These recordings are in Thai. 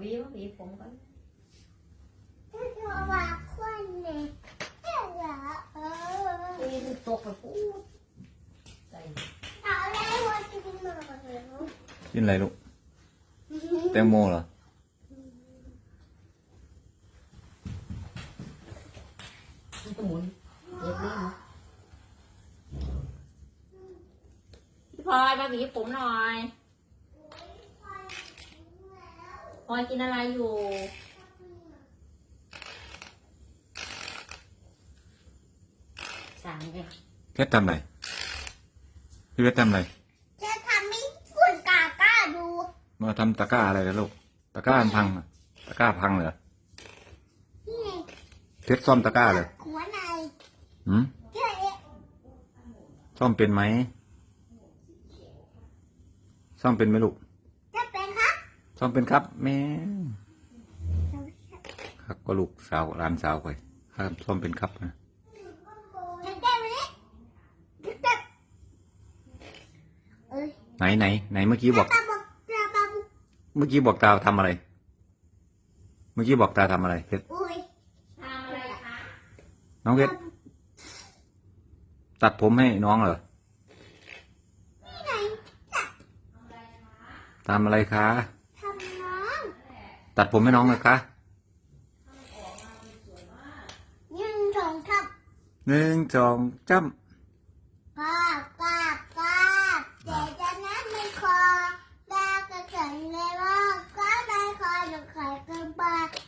หวีมาหวีผมก่อนถ้าจะว่าคนเนี่ยเจ้าเหรอเออหวีมันตกไปพูดใส่เอาแล้วว่าจะกินหน่อยเหรอกินอะไรลูกแตงโมเหรอมันก็หมุนเย็บนี่นะพี่พลอยมาหวีผมหน่อย พลอยกินอะไรอยู่สั่งเลยเพชรทำอะไรพี่เพชรทำอะไรจะทำให้คุณกาก้าดูมาทำตะกร้าอะไรกันลูกตะกร้ามันพังอะตะกร้าพังเหรอนี่ไงเพชรซ่อมตะกร้าเลยหัวในหืมเจ้าเอ๊ะซ่อมเป็นไหมซ่อมเป็นไหมลูกจะเป็นครับ ซ่อมเป็นครับ แม่ครับก็ลูกสาวร้านสาวไปครับซ่อมเป็นครับนะจะเต้นไหมจะเต้นเอ้ยไหนไหนไหนเมื่อกี้บอกตาบอกตาบอกเมื่อกี้บอกตาทำอะไร เมื่อกี้บอกตาทำอะไรเพชรอุ้ยทำอะไรคะน้องเพชรตัดผมให้น้องเหรอนี่ไงจะทำอะไรคะทำน้อง ตัดผมให้น้องเลยคะยืนสองทับหนึ่งสองจ้กาบกาบกาบแต่จะนั้นไม่คอแม่ก็เขียนเลยว่าก็ได้คอหนูขายกันไป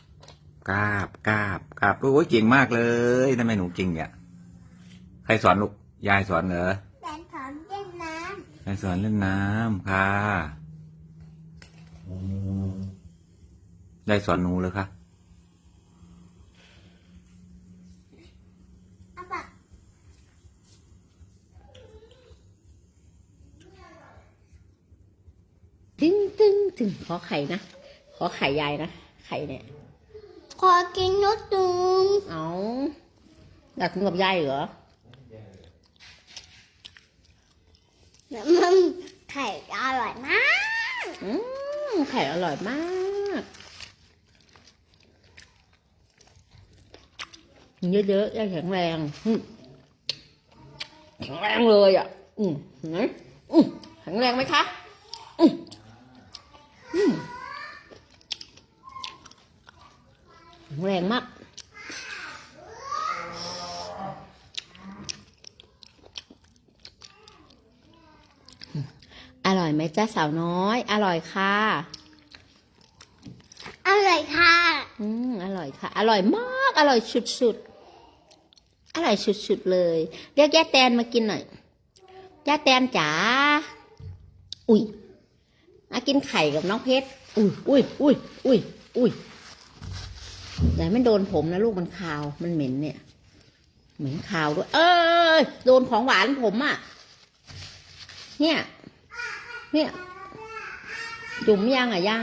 ำกราบกราบกราบโอ้ยเก่งมากเลยทำไมหนูเก่งเนี่ยใครสอนลูกยายสอนเหรอแต่ถอนเล่นน้ยายสอนเล่นน้ำค่ะยายสอนหนูเลยค่ะำเอาปากตึ้งตึ้งตึ้งขอไข่นะ ขอไข่ยายนะ ไข่เนี่ย ขอกินนุดนึงเอาอยากกินกับยายเหรอมันไข่อร่อยมาก อืมไข่อร่อยมาก เยอะๆยายแข็งแรงอืมแข็งแรงเลยอะ อืมเห็นไหมอืมแข็งแรงไหมคะอืมอืมแข็งแรงมากอร่อยไหมจ้าสาวน้อย อร่อยค่ะ อร่อยค่ะ อืม อร่อยค่ะ อร่อยมาก อร่อยสุดๆ อร่อยสุดๆเลย เรียกย่าแตนมากินหน่อยย่าแตนจ๋าอุ้ยมากินไข่กับน้องเพชรอุ้ยอุ้ยอุ้ยอุ้ยอุ้ยอย่าให้มันโดนผมนะลูกมันคาวมันเหม็นเนี่ย เหม็นคาวด้วย เอ้ยโดนของหวานผมอะ เนี่ย เนี่ยจุ่มยังอะยัง